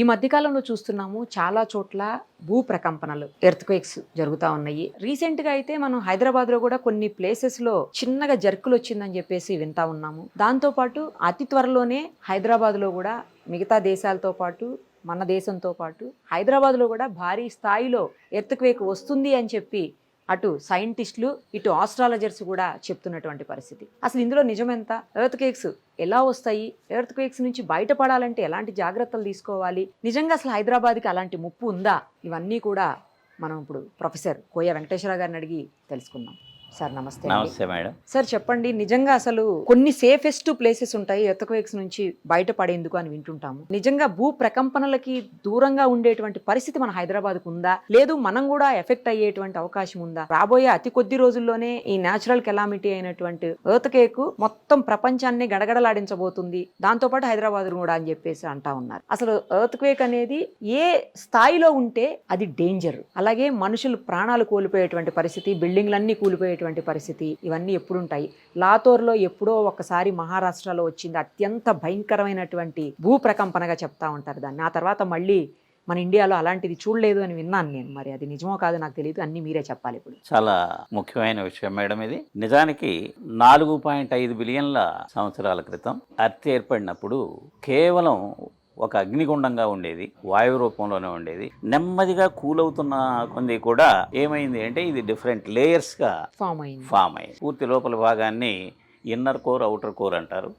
ఈ మధ్యకాలంలో చూస్తున్నాము చాలా చోట్ల భూ ప్రకంపనలు ఎర్త్క్వేక్స్ జరుగుతూ ఉన్నాయి. రీసెంట్గా అయితే మనం హైదరాబాద్లో కూడా కొన్ని ప్లేసెస్లో చిన్నగా జర్కులు వచ్చిందని చెప్పేసి వింటా ఉన్నాము. దాంతోపాటు అతి త్వరలోనే హైదరాబాద్లో కూడా మిగతా దేశాలతో పాటు మన దేశంతో పాటు హైదరాబాద్లో కూడా భారీ స్థాయిలో ఎర్త్క్వేక్ వస్తుంది అని చెప్పి అటు సైంటిస్టులు ఇటు ఆస్ట్రాలజర్స్ కూడా చెప్తున్నటువంటి పరిస్థితి. అసలు ఇందులో నిజమెంత? ఎర్త్ కేక్స్ ఎలా వస్తాయి? ఎర్త్ క్వేక్స్ నుంచి బయటపడాలంటే ఎలాంటి జాగ్రత్తలు తీసుకోవాలి? నిజంగా అసలు హైదరాబాద్కి అలాంటి ముప్పు ఉందా? ఇవన్నీ కూడా మనం ఇప్పుడు ప్రొఫెసర్ కోయ వెంకటేశ్వర గారిని అడిగి తెలుసుకుందాం. సార్ నమస్తే. నమస్తే మేడం. సార్ చెప్పండి నిజంగా అసలు కొన్ని సేఫెస్ట్ ప్లేసెస్ ఉంటాయి ఎర్త్క్వేక్స్ నుంచి బయటపడేందుకు అని వింటుంటాము. నిజంగా భూ ప్రకంపనలకి దూరంగా ఉండేటువంటి పరిస్థితి మన హైదరాబాద్కు ఉందా? లేదు మనం కూడా ఎఫెక్ట్ అయ్యేటువంటి అవకాశం ఉందా? రాబోయే అతి కొద్ది రోజుల్లోనే ఈ నేచురల్ కెలామిటీ అయినటువంటి ఎర్త్కేక్ మొత్తం ప్రపంచాన్ని గడగడలాడించబోతుంది. దాంతో పాటు హైదరాబాద్ కూడా అని చెప్పేసి అంటా ఉన్నారు. అసలు ఎర్త్క్వేక్ అనేది ఏ స్థాయిలో ఉంటే అది డేంజర్. అలాగే మనుషులు ప్రాణాలు కోల్పోయేటువంటి పరిస్థితి బిల్డింగ్లన్నీ కూలిపోయేటువంటి పరిస్థితి ఇవన్నీ ఎప్పుడుంటాయి? లాతోర్లో ఎప్పుడో ఒకసారి మహారాష్ట్రలో వచ్చింది అత్యంత భయంకరమైనటువంటి భూ ప్రకంపనగా చెప్తా ఉంటారు దాన్ని. ఆ తర్వాత మళ్ళీ మన ఇండియాలో అలాంటిది చూడలేదు అని విన్నాను నేను. మరి అది నిజమో కాదు నాకు తెలియదు అన్ని మీరే చెప్పాలి ఇప్పుడు. చాలా ముఖ్యమైన విషయం మేడం ఇది. నిజానికి నాలుగు పాయింట్ ఐదు బిలియన్ల సంవత్సరాల క్రితం అర్త్ ఏర్పడినప్పుడు కేవలం ఒక అగ్నిగుండంగా ఉండేది వాయు రూపంలోనే ఉండేది. నెమ్మదిగా కూల్ అవుతున్న కొంది కూడా ఏమైంది అంటే ఇది డిఫరెంట్ లేయర్స్గా ఫామ్ అయింది. ఫామ్ అయ్యింది. పూర్తి లోపల భాగాన్ని ఇన్నర్ కోర్ అవుటర్ కోర్ అంటారు.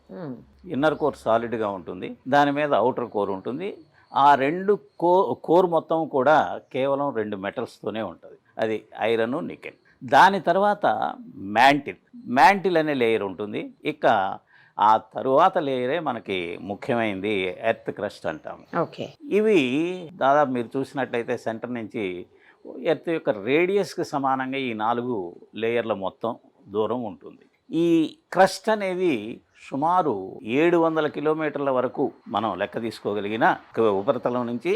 ఇన్నర్ కోర్ సాలిడ్గా ఉంటుంది. దాని మీద అవుటర్ కోర్ ఉంటుంది. ఆ రెండు కో కోర్ మొత్తం కూడా కేవలం రెండు మెటల్స్తోనే ఉంటుంది. అది ఐరన్ నికెల్. దాని తర్వాత మ్యాంటిల్. మ్యాంటిల్ అనే లేయర్ ఉంటుంది. ఇక ఆ తరువాత లేయరే మనకి ముఖ్యమైనది ఎర్త్ క్రస్ట్ అంటాము. ఓకే. ఇవి దాదాపు మీరు చూసినట్లయితే సెంటర్ నుంచి ఎర్త్ యొక్క రేడియస్కి సమానంగా ఈ నాలుగు లేయర్ల మొత్తం దూరం ఉంటుంది. ఈ క్రస్ట్ అనేది సుమారు ఏడు వందల కిలోమీటర్ల వరకు మనం లెక్క తీసుకోగలిగిన ఉపరితలం నుంచి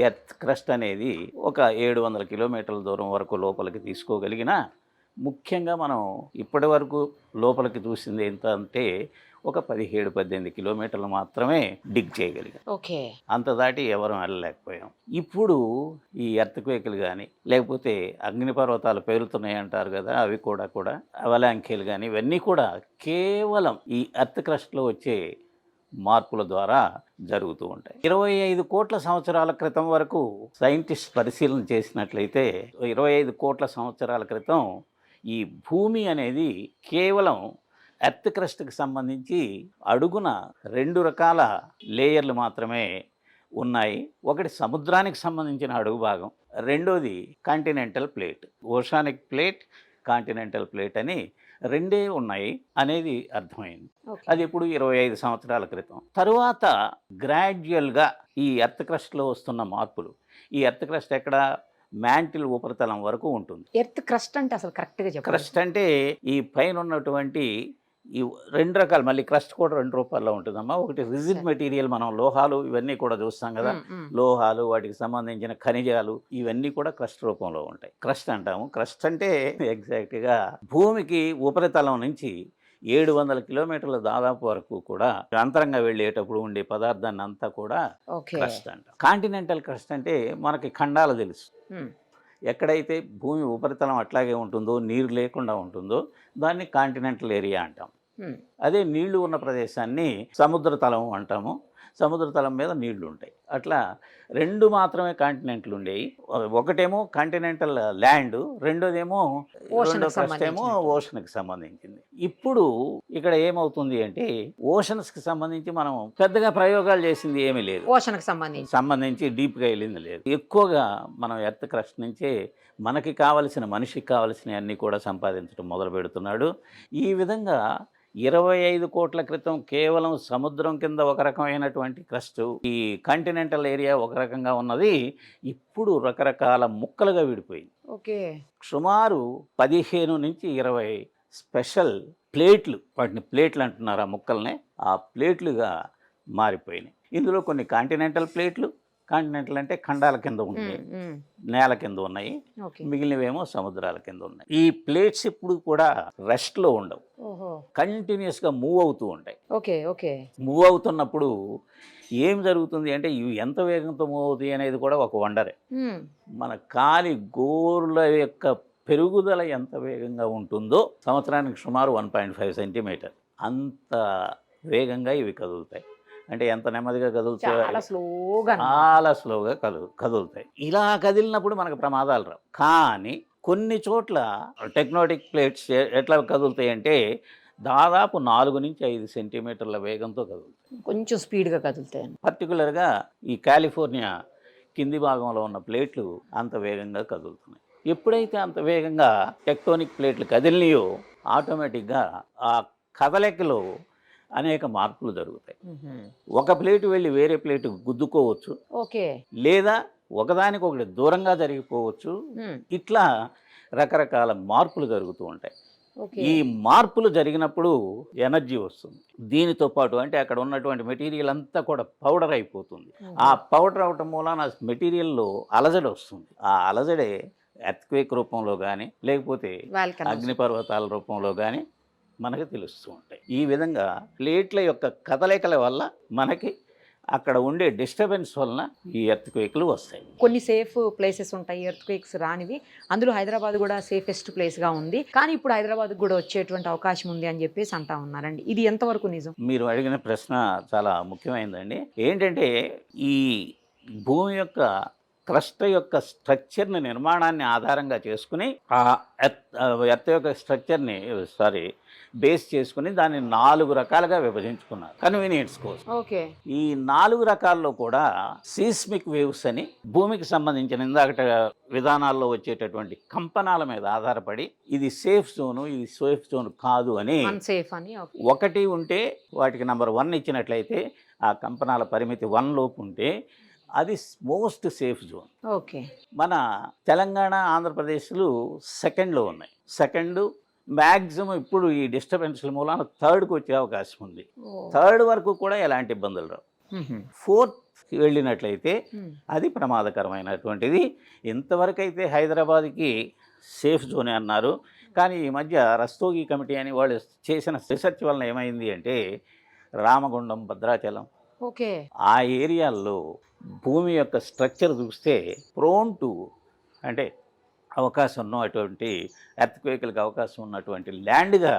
ఎర్త్ క్రస్ట్ అనేది ఒక ఏడు వందల కిలోమీటర్ల దూరం వరకు లోపలికి తీసుకోగలిగిన ముఖ్యంగా మనం ఇప్పటి వరకు లోపలికి చూసింది ఎంత అంటే ఒక పదిహేడు పద్దెనిమిది కిలోమీటర్లు మాత్రమే డిగ్ చేయగలిగాం. ఓకే. అంత దాటి ఎవరం వెళ్ళలేకపోయాం. ఇప్పుడు ఈ ఎర్త్క్వేకులు కానీ లేకపోతే అగ్నిపర్వతాలు పేరుతున్నాయి అంటారు కదా అవి కూడా కూడా అవలాంఖీలు కానీ ఇవన్నీ కూడా కేవలం ఈ ఎర్త్ క్రస్ట్లో వచ్చే మార్పుల ద్వారా జరుగుతూ ఉంటాయి. ఇరవై ఐదు కోట్ల సంవత్సరాల క్రితం వరకు సైంటిస్ట్ పరిశీలన చేసినట్లయితే ఇరవై ఐదు కోట్ల సంవత్సరాల క్రితం ఈ భూమి అనేది కేవలం ఎర్త్ క్రస్ట్కి సంబంధించి అడుగున రెండు రకాల లేయర్లు మాత్రమే ఉన్నాయి. ఒకటి సముద్రానికి సంబంధించిన అడుగు భాగం రెండోది continental plate. Oceanic plate continental plate అని రెండే ఉన్నాయి అనేది అర్థమైంది. అది ఇప్పుడు ఇరవై ఐదు సంవత్సరాల క్రితం. తరువాత గ్రాడ్యువల్గా ఈ ఎర్త్ క్రస్ట్లో వస్తున్న మార్పులు. ఈ ఎర్త్ క్రస్ట్ ఎక్కడ? మ్యాంటిల్ ఉపరితలం వరకు ఉంటుంది. ఎర్త్ క్రస్ట్ అంటే అసలు కరెక్ట్గా చెప్పండి క్రస్ట్ అంటే ఈ పైన ఉన్నటువంటి ఈ రెండు రకాలు మళ్ళీ క్రస్ట్ కూడా రెండు రూపాల్లో ఉంటుందమ్మా. ఒకటి రిజిడ్. మెటీరియల్ మనం లోహాలు ఇవన్నీ కూడా చూస్తాం కదా. లోహాలు వాటికి సంబంధించిన ఖనిజాలు ఇవన్నీ కూడా క్రస్ట్ రూపంలో ఉంటాయి. క్రస్ట్ అంటాము. క్రస్ట్ అంటే ఎగ్జాక్ట్గా భూమికి ఉపరితలం నుంచి ఏడు వందల కిలోమీటర్ల దాదాపు వరకు కూడా అంతరంగా వెళ్ళేటప్పుడు ఉండే పదార్థాన్ని అంతా కూడా క్రస్ట్ అంటాం. కాంటినెంటల్ క్రస్ట్ అంటే మనకి ఖండాలు తెలుసు. ఎక్కడైతే భూమి ఉపరితలం అట్లాగే ఉంటుందో నీరు లేకుండా ఉంటుందో దాన్ని కాంటినెంటల్ ఏరియా అంటాం. అదే నీళ్ళు ఉన్న ప్రదేశాన్ని సముద్ర తలం అంటాము. సముద్ర తలం మీద నీళ్ళు ఉంటాయి అట్లా రెండు మాత్రమే కాంటినెంట్లు ఉండేవి ఒకటేమో కాంటినెంటల్ ల్యాండ్ రెండోదేమో రెండో ఏమో. ఓషన్కి సంబంధించింది. ఇప్పుడు ఇక్కడ ఏమవుతుంది అంటే ఓషన్స్కి సంబంధించి మనం పెద్దగా ప్రయోగాలు చేసింది ఏమీ లేదు. ఓషన్కి సంబంధించి. సంబంధించి డీప్గా వెళ్ళింది లేదు. ఎక్కువగా మనం ఎర్త్ క్రస్ట్ నుంచే మనకి కావలసిన మనిషికి కావలసిన అన్నీ కూడా సంపాదించడం మొదలు పెడుతున్నాడు ఈ విధంగా ఇరవై ఐదు కోట్ల క్రితం కేవలం సముద్రం కింద ఒక రకమైనటువంటి క్రస్ట్ ఈ కాంటినెంటల్ ఏరియా ఒక రకంగా ఉన్నది. ఇప్పుడు రకరకాల ముక్కలుగా విడిపోయింది. ఓకే. సుమారు పదిహేను నుంచి ఇరవై స్పెషల్ ప్లేట్లు వాటిని ప్లేట్లు అంటున్నారు ఆ ముక్కల్ని ఆ ప్లేట్లుగా మారిపోయినాయి. ఇందులో కొన్ని కాంటినెంటల్ ప్లేట్లు కాంటినెంటల్ అంటే ఖండాల కింద ఉమ్. నేల కింద ఉన్నాయి. మిగిలినవేమో సముద్రాల కింద ఉన్నాయి. ఈ ప్లేట్స్ ఇప్పుడు కూడా రెస్ట్లో ఉండవు. ఓహో. కంటిన్యూస్గా మూవ్ అవుతూ ఉంటాయి. Okay okay. మూవ్ అవుతున్నప్పుడు ఏం జరుగుతుంది అంటే ఇవి ఎంత వేగంతో మూవ్ అవుతాయి అనేది కూడా ఒక వండరే. మన కాలి గోర్ల యొక్క పెరుగుదల ఎంత వేగంగా ఉంటుందో సంవత్సరానికి సుమారు వన్ పాయింట్ ఫైవ్ సెంటీమీటర్. అంత వేగంగా ఇవి కదులుతాయి. అంటే ఎంత నెమ్మదిగా కదులుతాయి చాలా స్లోగా చాలా స్లోగా కదు కదులుతాయి. ఇలా కదిలినప్పుడు మనకు ప్రమాదాలు రావు. కానీ కొన్ని చోట్ల టెక్నోటిక్ ప్లేట్స్ ఎట్లా కదులుతాయి అంటే దాదాపు నాలుగు నుంచి ఐదు సెంటీమీటర్ల వేగంతో కదులుతాయి. కొంచెం స్పీడ్గా కదులుతాయి పర్టికులర్గా ఈ కాలిఫోర్నియా కింది భాగంలో ఉన్న ప్లేట్లు అంత వేగంగా కదులుతున్నాయి. ఎప్పుడైతే అంత వేగంగా టెక్టోనిక్ ప్లేట్లు కదిలినాయో ఆటోమేటిక్గా ఆ కదలికలో అనేక మార్పులు జరుగుతాయి. ఒక ప్లేటు వెళ్ళి వేరే ప్లేటు గుద్దుకోవచ్చు. ఓకే. లేదా ఒకదానికొకటి దూరంగా జరిగిపోవచ్చు. ఇట్లా రకరకాల మార్పులు జరుగుతూ ఉంటాయి. ఈ మార్పులు జరిగినప్పుడు ఎనర్జీ వస్తుంది. దీనితో పాటు అంటే అక్కడ ఉన్నటువంటి మెటీరియల్ అంతా కూడా పౌడర్ అయిపోతుంది. ఆ పౌడర్ అవటం మూలాన మెటీరియల్లో అలజడి వస్తుంది. ఆ అలజడే ఎర్త్క్వేక్ రూపంలో కానీ లేకపోతే. అగ్నిపర్వతాల రూపంలో కానీ మనకి తెలుస్తూ ఉంటాయి. ఈ విధంగా ప్లేట్ల యొక్క కదలికల వల్ల మనకి అక్కడ ఉండే డిస్టర్బెన్స్ వలన ఈ ఎర్త్క్వేక్లు వస్తాయి. కొన్ని సేఫ్ ప్లేసెస్ ఉంటాయి. ఎర్త్ క్వేక్స్ రానివి. అందులో హైదరాబాద్ కూడా సేఫెస్ట్ ప్లేస్గా ఉంది. కానీ ఇప్పుడు హైదరాబాద్ కూడా వచ్చేటువంటి అవకాశం ఉంది అని చెప్పేసి అంటా ఉన్నారండి. ఇది ఎంతవరకు నిజం? మీరు అడిగిన ప్రశ్న చాలా ముఖ్యమైనదండి ఏంటంటే ఈ భూమి యొక్క క్రస్ట్ యొక్క స్ట్రక్చర్ని నిర్మాణాన్ని ఆధారంగా చేసుకుని ఆ ఎర్త్ ఎర్త్ యొక్క స్ట్రక్చర్ని సారీ బేస్ చేసుకుని దాన్ని నాలుగు రకాలుగా విభజించుకున్నారు. కన్వీనియన్స్ కోసం. ఓకే. ఈ నాలుగు రకాల్లో కూడా సీస్మిక్ వేవ్స్ అని భూమికి సంబంధించిన ఇందాకట విధానాల్లో వచ్చేటటువంటి కంపనాల మీద ఆధారపడి ఇది సేఫ్ జోను ఇది సేఫ్ జోన్ కాదు అని అన్సేఫ్ అని ఒకటి ఉంటే వాటికి నంబర్ వన్ ఇచ్చినట్లయితే ఆ కంపనాల పరిమితి వన్ లోపు ఉంటే అది మోస్ట్ సేఫ్ జోన్. ఓకే. మన తెలంగాణ ఆంధ్రప్రదేశ్లు సెకండ్లో ఉన్నాయి. సెకండ్ మ్యాక్సిమం ఇప్పుడు ఈ డిస్టర్బెన్స్ల మూలాన థర్డ్కి వచ్చే అవకాశం ఉంది. థర్డ్ వరకు కూడా ఎలాంటి ఇబ్బందులు రావు. ఫోర్త్ వెళ్ళినట్లయితే అది ప్రమాదకరమైనటువంటిది. ఇంతవరకు అయితే హైదరాబాద్కి సేఫ్ జోనే అన్నారు. కానీ ఈ మధ్య రస్తోగి కమిటీ అని వాళ్ళు చేసిన రీసెర్చ్ వలన ఏమైంది అంటే రామగుండం భద్రాచలం ఓకే. ఆ ఏరియాల్లో భూమి యొక్క స్ట్రక్చర్ చూస్తే ప్రోన్ టు అంటే అవకాశం ఉన్నటువంటి ఎర్త్క్వేకులకు అవకాశం ఉన్నటువంటి ల్యాండ్గా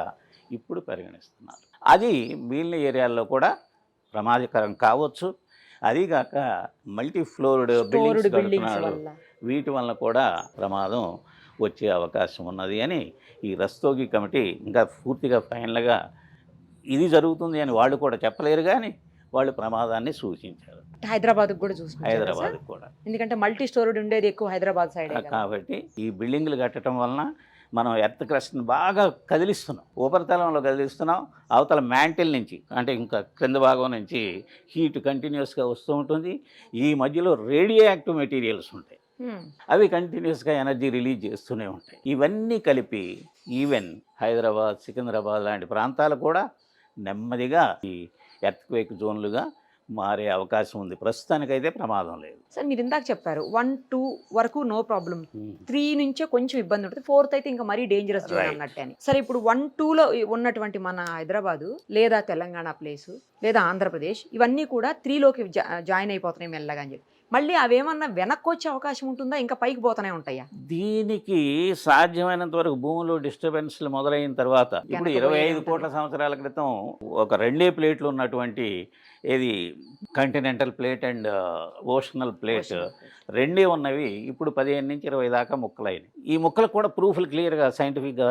ఇప్పుడు పరిగణిస్తున్నారు. అది మిగిలిన ఏరియాల్లో కూడా ప్రమాదకరం కావచ్చు. అదిగాక మల్టీ ఫ్లోర్డ్ బిల్డింగ్స్ వల్ల. వీటి వలన కూడా ప్రమాదం వచ్చే అవకాశం ఉన్నది అని ఈ రస్తోగి కమిటీ ఇంకా పూర్తిగా ఫైనల్గా ఇది జరుగుతుంది అని వాళ్ళు కూడా చెప్పలేరు కానీ వాళ్ళు ప్రమాదాన్ని సూచించారు. హైదరాబాద్ కూడా చూసుకుంటారు హైదరాబాద్ కూడా. ఎందుకంటే మల్టీ స్టోర్డ్ ఉండేది ఎక్కువ హైదరాబాద్ సైడ్ కాబట్టి ఈ బిల్డింగ్లు కట్టడం వలన మనం ఎర్త్ క్రస్ట్ని బాగా కదిలిస్తున్నాం. ఉపరితలంలో కదిలిస్తున్నాం. అవతల మ్యాంటిల్ నుంచి అంటే ఇంకా క్రింద భాగం నుంచి హీట్ కంటిన్యూస్గా వస్తూ ఉంటుంది. ఈ మధ్యలో రేడియో యాక్టివ్ మెటీరియల్స్ ఉంటాయి. అవి కంటిన్యూస్గా ఎనర్జీ రిలీజ్ చేస్తూనే ఉంటాయి. ఇవన్నీ కలిపి ఈవెన్ హైదరాబాద్ సికింద్రాబాద్ లాంటి ప్రాంతాలు కూడా నెమ్మదిగా ఈ ఎర్త్క్వేక్ జోన్లుగా మారే అవకాశం ఉంది. ప్రస్తుతానికైతే ప్రమాదం లేదు. సార్ మీరు ఇందాక చెప్పారు వన్ టూ వరకు నో ప్రాబ్లం. త్రీ నుంచే కొంచెం ఇబ్బంది ఉంటుంది ఫోర్త్ అయితే ఇంకా మరీ డేంజరస్. అన్నట్టు అని. సరే ఇప్పుడు వన్ టూలో ఉన్నటువంటి మన హైదరాబాదు లేదా తెలంగాణ ప్లేసు లేదా ఆంధ్రప్రదేశ్ ఇవన్నీ కూడా త్రీలోకి జాయిన్ అయిపోతున్నాయి మెల్లగా అని చెప్పి. మళ్ళీ అవేమన్నా వెనక్కి వచ్చే అవకాశం ఉంటుందా? ఇంకా పైకి పోతూనే ఉంటాయా? దీనికి సాధ్యమైనంత వరకు భూమిలో డిస్టర్బెన్స్లు మొదలైన తర్వాత ఇప్పుడు ఇరవై ఐదు కోట్ల సంవత్సరాల క్రితం ఒక రెండే ప్లేట్లు ఉన్నటువంటి ఏది continental plate and oceanic plate రెండే ఉన్నవి ఇప్పుడు పదిహేను నుంచి ఇరవై దాకా ముక్కలైనవి. ఈ ముక్కలకు కూడా ప్రూఫ్లు క్లియర్గా సైంటిఫిక్గా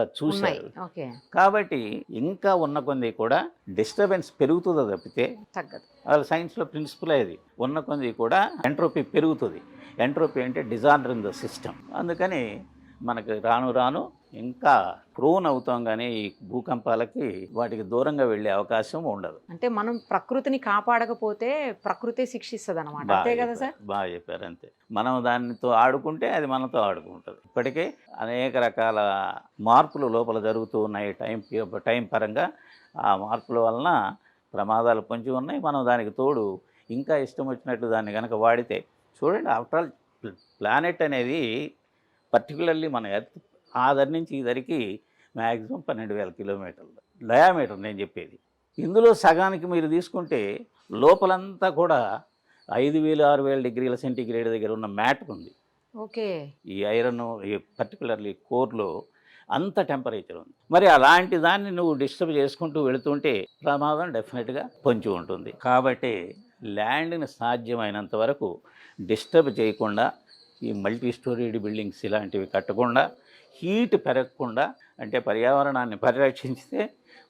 ఓకే. కాబట్టి ఇంకా ఉన్న కొంది కూడా డిస్టర్బెన్స్ పెరుగుతుందో తప్పితే తగ్గదు. వాళ్ళ సైన్స్లో ప్రిన్సిపల్ అది ఉన్న కొంది కూడా ఎంట్రోపీ పెరుగుతుంది. ఎంట్రోపీ అంటే డిజార్డర్ ఇన్ ద సిస్టమ్ అందుకని మనకి రాను రాను ఇంకా ప్రోన్ అవుతాం కానీ ఈ భూకంపాలకి వాటికి దూరంగా వెళ్ళే అవకాశం ఉండదు. అంటే మనం ప్రకృతిని కాపాడకపోతే ప్రకృతే శిక్షిస్తుంది అనమాట అంతే కదా సార్? బాగా చెప్పారు అంతే. మనం దానితో ఆడుకుంటే అది మనతో ఆడుకుంటుంది. ఇప్పటికే అనేక రకాల మార్పులు లోపల జరుగుతూ ఉన్నాయి టైం టైం పరంగా. ఆ మార్పుల వలన ప్రమాదాలు పొంచి ఉన్నాయి. మనం దానికి తోడు ఇంకా ఇష్టం వచ్చినట్టు దాన్ని కనుక వాడితే చూడండి ఆఫ్టర్ ఆల్ ప్లానెట్ అనేది పర్టికులర్లీ మన ఎర్త్ ఆ దరి నుంచి ఈ దరికి మ్యాక్సిమం పన్నెండు వేల కిలోమీటర్లు. డయామీటర్ నేను చెప్పేది. ఇందులో సగానికి మీరు తీసుకుంటే లోపలంతా కూడా ఐదు వేలు ఆరు వేల డిగ్రీల సెంటీగ్రేడ్ దగ్గర ఉన్న మ్యాట్ ఉంది ఓకే. ఈ ఐరన్ ఈ పర్టికులర్లీ కోర్లో అంత టెంపరేచర్ ఉంది. మరి అలాంటి దాన్ని నువ్వు డిస్టర్బ్ చేసుకుంటూ వెళుతుంటే ప్రమాదం డెఫినెట్గా పొంచి ఉంటుంది. కాబట్టి ల్యాండ్ని సాధ్యమైనంత వరకు డిస్టర్బ్ చేయకుండా ఈ మల్టీ స్టోరీడ్ బిల్డింగ్స్ ఇలాంటివి కట్టకుండా హీట్ పెరగకుండా అంటే పర్యావరణాన్ని పరిరక్షించితే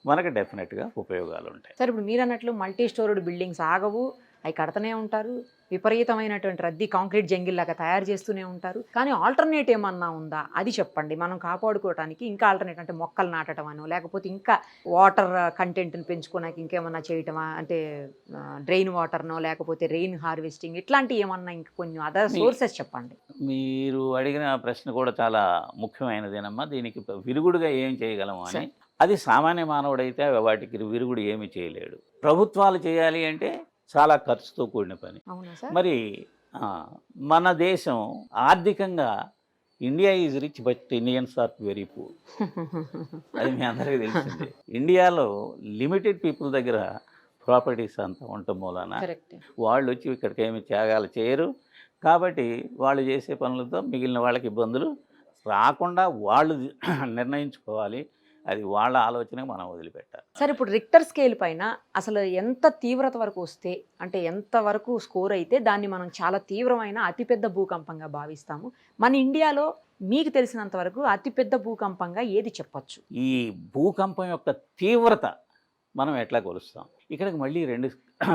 మనకు డెఫినెట్గా ఉపయోగాలు ఉంటాయి సరే ఇప్పుడు మీరు అన్నట్లు మల్టీ స్టోరీడ్ బిల్డింగ్స్ ఆగవు అవి కడతనే ఉంటారు. విపరీతమైనటువంటి రద్దీ కాంక్రీట్ జంగిల్ లాగా తయారు చేస్తూనే ఉంటారు. కానీ ఆల్టర్నేట్ ఏమన్నా ఉందా? అది చెప్పండి. మనం కాపాడుకోవడానికి ఇంకా ఆల్టర్నేట్ అంటే మొక్కలు నాటడం అనో లేకపోతే ఇంకా వాటర్ కంటెంట్ని పెంచుకోవడానికి ఇంకేమన్నా చేయటమా? అంటే డ్రైన్ వాటర్నో లేకపోతే రెయిన్ హార్వెస్టింగ్ ఇట్లాంటివి ఏమన్నా ఇంకా కొన్ని అదర్ సోర్సెస్ చెప్పండి. మీరు అడిగిన ప్రశ్న కూడా చాలా ముఖ్యమైనదేనమ్మా. దీనికి విరుగుడుగా ఏం చేయగలము అని. అది సామాన్య మానవుడైతే వాటికి విరుగుడు ఏమి చేయలేడు. ప్రభుత్వాలు చేయాలి అంటే చాలా ఖర్చుతో కూడిన పని. మరి మన దేశం ఆర్థికంగా India is rich but Indians are very poor. అది మీ అందరికీ తెలిసిందే. ఇండియాలో లిమిటెడ్ పీపుల్ దగ్గర ప్రాపర్టీస్ అంతా ఉండటం మూలాన వాళ్ళు వచ్చి ఇక్కడికి ఏమి త్యాగాలు చేయరు. కాబట్టి వాళ్ళు చేసే పనులతో మిగిలిన వాళ్ళకి ఇబ్బందులు రాకుండా వాళ్ళు నిర్ణయించుకోవాలి. అది వాళ్ళ ఆలోచనకు మనం వదిలిపెట్టాలి. సరే ఇప్పుడు రిక్టర్ స్కేల్ పైన అసలు ఎంత తీవ్రత వరకు వస్తే అంటే ఎంత వరకు స్కోర్ అయితే దాన్ని మనం చాలా తీవ్రమైన అతిపెద్ద భూకంపంగా భావిస్తాము? మన ఇండియాలో మీకు తెలిసినంత వరకు అతిపెద్ద భూకంపంగా ఏది చెప్పొచ్చు? ఈ భూకంపం యొక్క తీవ్రత మనం ఎట్లా కొలుస్తాం? ఇక్కడికి మళ్ళీ రెండు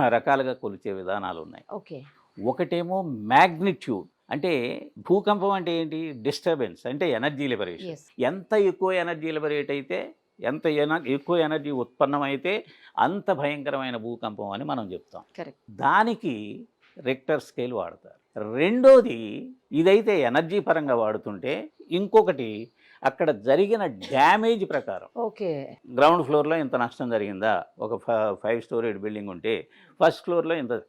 రకాలుగా కొలిచే విధానాలు ఉన్నాయి. ఓకే. ఒకటేమో మ్యాగ్నిట్యూడ్ అంటే భూకంపం అంటే ఏంటి? డిస్టర్బెన్స్ అంటే ఎనర్జీ లిబరేషన్. ఎంత ఎక్కువ ఎనర్జీ లిబరేట్ అయితే ఎంత ఎక్కువ ఎనర్జీ ఉత్పన్నమైతే అంత భయంకరమైన భూకంపం అని మనం చెప్తాం. కరెక్ట్. దానికి రెక్టర్ స్కేల్ వాడతారు. రెండోది ఇదైతే ఎనర్జీ పరంగా వాడుతుంటే ఇంకొకటి అక్కడ జరిగిన డ్యామేజ్ ప్రకారం. ఓకే. గ్రౌండ్ ఫ్లోర్లో ఇంత నష్టం జరిగిందా? ఒక ఫైవ్ స్టోరీడ్ బిల్డింగ్ ఉంటే ఫస్ట్ ఫ్లోర్లో ఇంత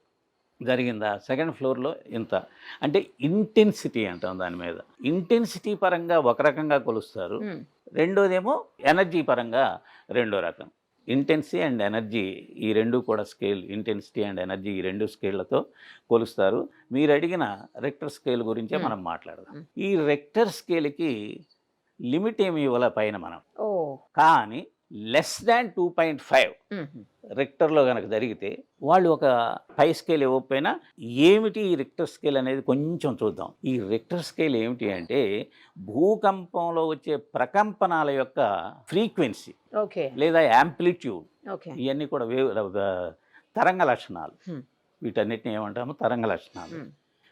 జరిగిందా? సెకండ్ ఫ్లోర్లో ఇంత. అంటే ఇంటెన్సిటీ అంటాం దాని మీద. ఇంటెన్సిటీ పరంగా ఒక రకంగా కొలుస్తారు. రెండోదేమో ఎనర్జీ పరంగా రెండో రకం. ఇంటెన్సీ అండ్ ఎనర్జీ ఈ రెండు కూడా స్కేల్ ఇంటెన్సిటీ అండ్ ఎనర్జీ ఈ రెండు స్కేళ్ళతో కొలుస్తారు. మీరు అడిగిన రెక్టర్ స్కేల్ గురించే. మనం మాట్లాడదాం. ఈ రెక్టర్ స్కేల్కి లిమిట్ ఏమి ఇవ్వాల పైన మనం? కానీ less than two point five. రెక్టర్లో కనుక జరిగితే వాళ్ళు ఒక పై స్కేల్ ఇవ్వకపోయినా ఏమిటి ఈ రెక్టర్ స్కేల్ అనేది కొంచెం చూద్దాం. ఈ రెక్టర్ స్కేల్ ఏమిటి అంటే భూకంపంలో వచ్చే ప్రకంపనాల యొక్క ఫ్రీక్వెన్సీ ఓకే లేదా యాంప్లిట్యూడ్ ఓకే ఇవన్నీ కూడా వేవ్ ఆ, తరంగ లక్షణాలు. Hmm. వీటన్నిటిని ఏమంటాము? తరంగ లక్షణాలు. Hmm.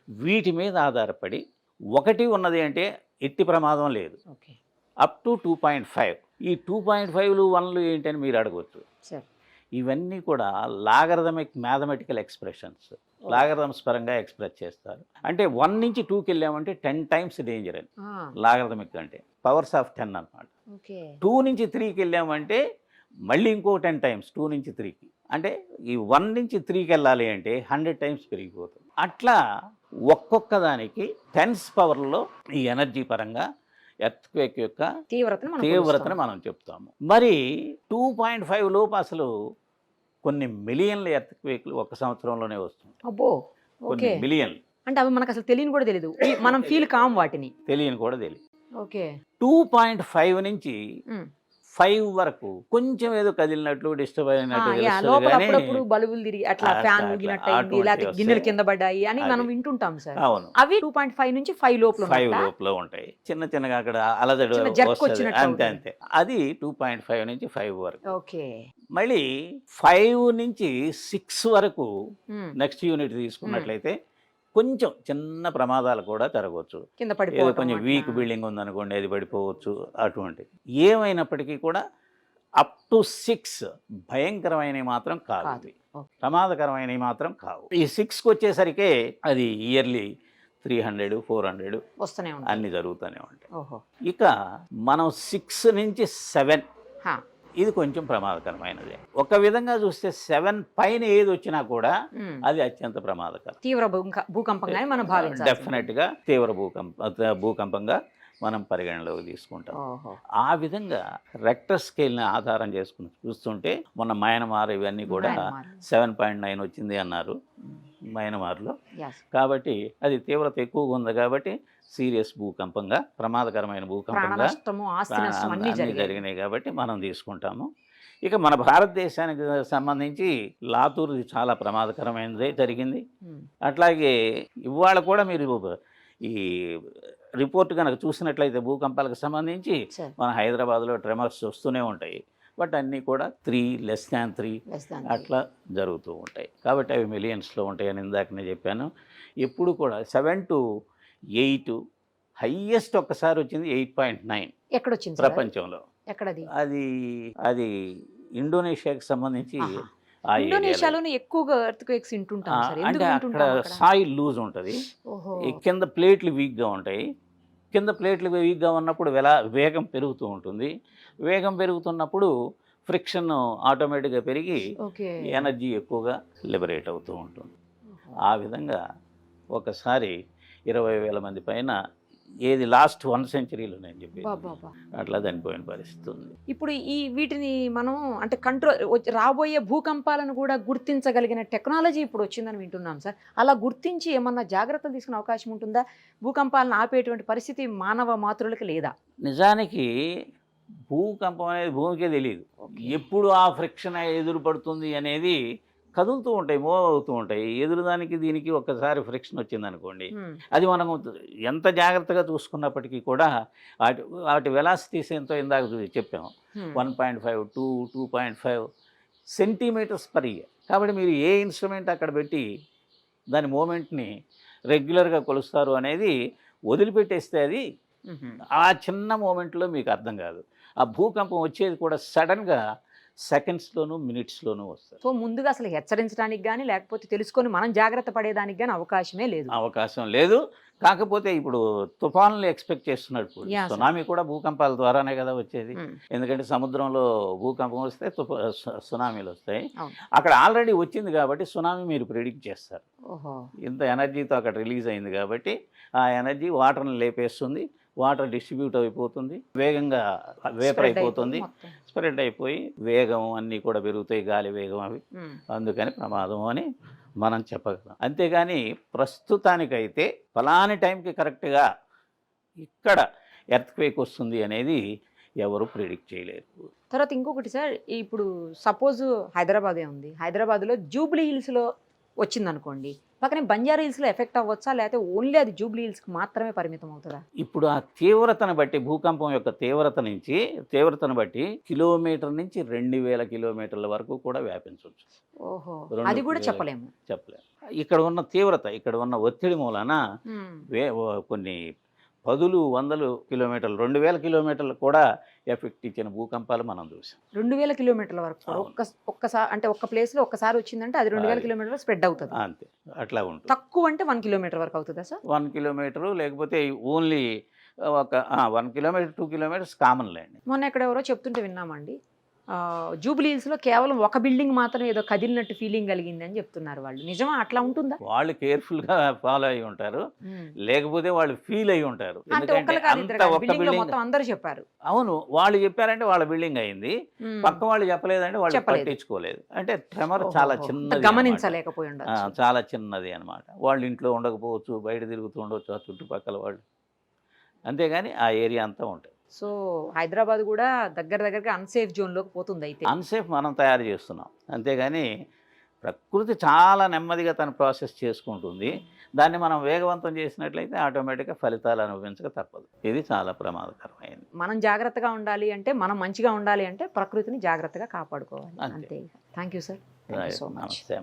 వీటి మీద ఆధారపడి ఒకటి ఉన్నది అంటే ఎట్టి ప్రమాదం లేదు. Okay up to two point five ఈ టూ పాయింట్ ఫైవ్లు వన్లు ఏంటని మీరు అడగవచ్చు సార్ ఇవన్నీ కూడా లాగరథమిక్ మ్యాథమెటికల్ ఎక్స్ప్రెషన్స్. లాగరథమ్స్ పరంగా ఎక్స్ప్రెస్ చేస్తారు. అంటే వన్ నుంచి టూకి వెళ్ళామంటే టెన్ టైమ్స్ డేంజర్ అని. లాగరథమిక్ అంటే పవర్స్ ఆఫ్ టెన్ అన్నమాట. ఓకే. టూ నుంచి త్రీకి వెళ్ళామంటే మళ్ళీ ఇంకో టెన్ టైమ్స్ టూ నుంచి త్రీకి. అంటే ఈ వన్ నుంచి త్రీకి వెళ్ళాలి అంటే హండ్రెడ్ టైమ్స్ పెరిగిపోతుంది. అట్లా ఒక్కొక్క దానికి టెన్స్ పవర్లో ఈ ఎనర్జీ పరంగా ఎర్త్క్వేక్ యొక్క తీవ్రతను మనం తీవ్రతను. మనం చెప్తాము. మరి టూ పాయింట్ ఫైవ్ లోపు అసలు కొన్ని మిలియన్ల ఎర్త్క్వేక్లు ఒక సంవత్సరంలోనే వస్తుంది అబ్బో కొన్ని మిలియన్లు. అంటే అవి మనకు అసలు తెలియని కూడా తెలియదు మనం ఫీల్ కామ్ వాటిని. తెలియని కూడా తెలియదు ఓకే. టూ పాయింట్ ఫైవ్ నుంచి. ఫైవ్ వరకు కొంచెం ఏదో కదిలినట్లు డిస్టర్బ్ అయినట్టు బలుబులు తిరిగి అట్లా ఫ్యాన్ లేకపోతే. గిన్నెలు కింద పడ్డాయి అని మనం. వింటుంటాం సార్ అవును అవి టూ పాయింట్ ఫైవ్ నుంచి ఫైవ్ లోపల ఫైవ్? లోపల ఉంటాయి చిన్న చిన్నగా అక్కడ వచ్చినట్టు అంతే. అంతే అది టూ పాయింట్ ఫైవ్ నుంచి ఫైవ్ వరకు ఓకే మళ్ళీ ఫైవ్ నుంచి సిక్స్ వరకు. నెక్స్ట్ యూనిట్ తీసుకున్నట్లయితే కొంచెం చిన్న ప్రమాదాలు కూడా జరగవచ్చు. కింద ఏదో కొంచెం. వీక్ బిల్డింగ్ ఉందనుకోండి అది పడిపోవచ్చు అటువంటిది. ఏమైనప్పటికీ కూడా అప్ టు సిక్స్ భయంకరమైనవి మాత్రం కాదు. ప్రమాదకరమైనవి మాత్రం కావు. ఈ సిక్స్కి వచ్చేసరికి అది yearly three hundred four hundred వస్తూనే ఉంటాయి. అన్ని జరుగుతూనే ఉంటాయి. ఇక మనం సిక్స్ నుంచి సెవెన్. ఇది కొంచెం ప్రమాదకరమైనది. ఒక విధంగా చూస్తే సెవెన్ పైన ఏది వచ్చినా కూడా. అది అత్యంత ప్రమాదకరం. తీవ్ర భూక- భూకంపంగానే మనం భావించాలి డెఫినెట్గా తీవ్ర భూకంప భూకంపంగా మనం పరిగణలోకి తీసుకుంటాం. ఆ విధంగా రెక్టర్ స్కేల్ని ఆధారం చేసుకుని చూస్తుంటే మొన్న మయనమార్ ఇవన్నీ కూడా. సెవెన్ పాయింట్ నైన్ వచ్చింది అన్నారు. మయనమార్లో. కాబట్టి అది తీవ్రత ఎక్కువగా ఉంది కాబట్టి సీరియస్ భూకంపంగా ప్రమాదకరమైన భూకంపంగా అన్ని జరిగినాయి కాబట్టి మనం తీసుకుంటాము. ఇక మన భారతదేశానికి సంబంధించి లాతూర్ది చాలా ప్రమాదకరమైనదే జరిగింది. ఉమ్. అట్లాగే ఇవాళ కూడా మీరు ఈ రిపోర్ట్ కనుక చూసినట్లయితే భూకంపాలకు సంబంధించి మన హైదరాబాద్లో ట్రెమర్స్ వస్తూనే ఉంటాయి. బట్ అన్నీ కూడా త్రీ లెస్ దాన్ త్రీ అట్లా జరుగుతూ ఉంటాయి. కాబట్టి అవి మిలియన్స్లో ఉంటాయని ఇందాకనే చెప్పాను. ఎప్పుడు కూడా సెవెన్ టు ఎయిట్ హయ్యెస్ట్ ఒక్కసారి వచ్చింది ఎయిట్ పాయింట్ నైన్ ఎక్కడ వచ్చింది? ప్రపంచంలో. ఎక్కడది? అది అది ఇండోనేషియాకి సంబంధించి. ఇండోనేషియాలోనే ఎక్కువగా ఎర్త్ క్వేక్స్ ఆ, వింటుంటాం సార్ ఎందుకు అంటే అక్కడ? సాయిల్ లూజ్ ఉంటుంది. కింద ప్లేట్లు వీక్గా ఉంటాయి. కింద ప్లేట్లు వీక్గా ఉన్నప్పుడు వెలా వేగం పెరుగుతూ ఉంటుంది. వేగం పెరుగుతున్నప్పుడు ఫ్రిక్షన్ ఆటోమేటిక్గా పెరిగి ఎనర్జీ ఎక్కువగా లిబరేట్ అవుతూ ఉంటుంది. ఆ విధంగా ఒకసారి ఇరవై వేల మంది పైన ఏది లాస్ట్ వన్ సెంచరీలో నేను చెప్పి అట్లా చనిపోయిన పరిస్థితి ఉంది. ఇప్పుడు ఈ వీటిని మనం అంటే కంట్రోల్ రాబోయే భూకంపాలను కూడా గుర్తించగలిగిన టెక్నాలజీ ఇప్పుడు వచ్చిందని వింటున్నాం సార్. అలా గుర్తించి ఏమన్నా జాగ్రత్తలు తీసుకునే అవకాశం ఉంటుందా? భూకంపాలను ఆపేటువంటి పరిస్థితి మానవ మాతృలకి లేదా? నిజానికి భూకంపం అనేది భూమికే తెలియదు ఎప్పుడు ఆ ఫ్రిక్షన్ ఎదురు పడుతుంది అనేది కదులుతూ ఉంటాయి మూవ్ అవుతూ ఉంటాయి ఎదురు దానికి ఒక్కసారి ఫ్రిక్షన్ వచ్చింది అనుకోండి హ్మ్. అది మనం ఎంత జాగ్రత్తగా చూసుకున్నప్పటికీ కూడా వాటి వాటి వెలాసిటీస్ ఎంతో ఇందాక చూ- చెప్పాం హ్మ్. One point five two two point five centimetres per year కాబట్టి మీరు ఏ ఇన్స్ట్రుమెంట్ అక్కడ పెట్టి దాని మూమెంట్ని రెగ్యులర్గా కొలుస్తారు అనేది వదిలిపెట్టేస్తే అది. ఆ చిన్న మూమెంట్లో మీకు అర్థం కాదు ఆ భూకంపం వచ్చేది కూడా సడన్గా సెకండ్స్లోను మినిట్స్లోనూ వస్తుంది సో ముందుగా అసలు హెచ్చరించడానికి కానీ లేకపోతే తెలుసుకొని మనం జాగ్రత్త పడేదానికి కానీ అవకాశమే లేదు. అవకాశం లేదు. కాకపోతే ఇప్పుడు తుఫానులు ఎక్స్పెక్ట్ చేస్తున్నాడు ఇప్పుడు. సునామీ కూడా భూకంపాల ద్వారానే కదా వచ్చేది. ఎందుకంటే సముద్రంలో భూకంపం వస్తే తుఫా సునామీలు వస్తాయి. అక్కడ ఆల్రెడీ వచ్చింది కాబట్టి సునామీ మీరు ప్రిడిక్ట్ చేస్తారు. ఇంత ఎనర్జీతో అక్కడ రిలీజ్ అయింది కాబట్టి ఆ ఎనర్జీ వాటర్ని లేపేస్తుంది. వాటర్ డిస్ట్రిబ్యూట్ అయిపోతుంది. వేగంగా వేపర్ అయిపోతుంది. స్ప్రెడ్ అయిపోయి వేగం అన్నీ కూడా పెరుగుతాయి. గాలి వేగం అవి. అందుకని ప్రమాదం అని మనం చెప్పగలం. అంతేగాని ప్రస్తుతానికైతే ఫలాని టైంకి కరెక్ట్గా ఇక్కడ ఎర్త్క్వేక్ వస్తుంది అనేది ఎవరు ప్రిడిక్ట్ చేయలేరు. తర్వాత ఇంకొకటి సార్ ఇప్పుడు సపోజ్ హైదరాబాదే ఉంది. హైదరాబాద్లో జూబ్లీ హిల్స్లో వచ్చింది అనుకోండి పక్కనే బంజారా హిల్స్లో ఎఫెక్ట్ అవ్వచ్చా? లేకపోతే ఓన్లీ అది జూబ్లీ హిల్స్కి మాత్రమే పరిమితం అవుతుందా ఇప్పుడు ఆ తీవ్రతను బట్టి భూకంపం యొక్క తీవ్రత నుంచి తీవ్రతను బట్టి కిలోమీటర్ నుంచి రెండు వేల కిలోమీటర్ల వరకు కూడా వ్యాపించవచ్చు ఓహో అది కూడా చెప్పలేము. చెప్పలేము. ఇక్కడ ఉన్న తీవ్రత ఇక్కడ ఉన్న ఒత్తిడి మూలాన కొన్ని పదులు వందలు కిలోమీటర్లు రెండు వేల కిలోమీటర్లు కూడా ఎఫెక్ట్ ఇచ్చిన భూకంపాలు మనం చూసాం. రెండు వేల కిలోమీటర్ల వరకు. ఒక్క ఒక్కసారి అంటే ఒక్క ప్లేస్లో ఒక్కసారి వచ్చిందంటే అది రెండు వేల. కిలోమీటర్లు స్ప్రెడ్ అవుతుంది. అంతే అట్లా ఉంటుంది. తక్కువ అంటే వన్ కిలోమీటర్ వరకు అవుతుందా సార్? వన్ కిలోమీటరు లేకపోతే ఓన్లీ ఒక one kilometre two kilometres common land. మొన్న ఎక్కడ ఎవరో చెప్తుంటే విన్నామండి. ఆ, జూబ్లీ హిల్స్లో కేవలం ఒక బిల్డింగ్ మాత్రం ఏదో కదిలినట్టు ఫీలింగ్ కలిగింది అని చెప్తున్నారు వాళ్ళు. నిజమా? అట్లా ఉంటుందా? వాళ్ళు కేర్ఫుల్గా ఫాలో అయి ఉంటారు. లేకపోతే వాళ్ళు ఫీల్ అయి ఉంటారు. అందరూ చెప్పారు. అవును. వాళ్ళు చెప్పారంటే వాళ్ళ బిల్డింగ్ అయింది. పక్క వాళ్ళు చెప్పలేదంటే వాళ్ళు. పట్టించుకోలేదు. అంటే ట్రెమర్ చాలా. చిన్నది అన్నమాట. గమనించలేకపోయి చాలా చిన్నది అనమాట వాళ్ళు ఇంట్లో ఉండకపోవచ్చు బయట తిరుగుతూ ఉండవచ్చు ఆ చుట్టుపక్కల వాళ్ళు. అంతేగాని ఆ ఏరియా అంతా ఉంటుంది. సో హైదరాబాద్ కూడా దగ్గర దగ్గరగా అన్సేఫ్ జోన్లోకి పోతుంది అయితే. అన్సేఫ్ మనం తయారు చేస్తున్నాం. అంతేగాని ప్రకృతి చాలా నెమ్మదిగా తన ప్రాసెస్ చేసుకుంటుంది. దాన్ని మనం వేగవంతం చేసినట్లయితే ఆటోమేటిక్గా ఫలితాలు అనుభవించక తప్పదు. ఇది చాలా ప్రమాదకరమైనది మనం జాగ్రత్తగా ఉండాలి అంటే మనం మంచిగా ఉండాలి అంటే ప్రకృతిని జాగ్రత్తగా కాపాడుకోవాలి. అంతే. Thank you sir so much నమస్తే.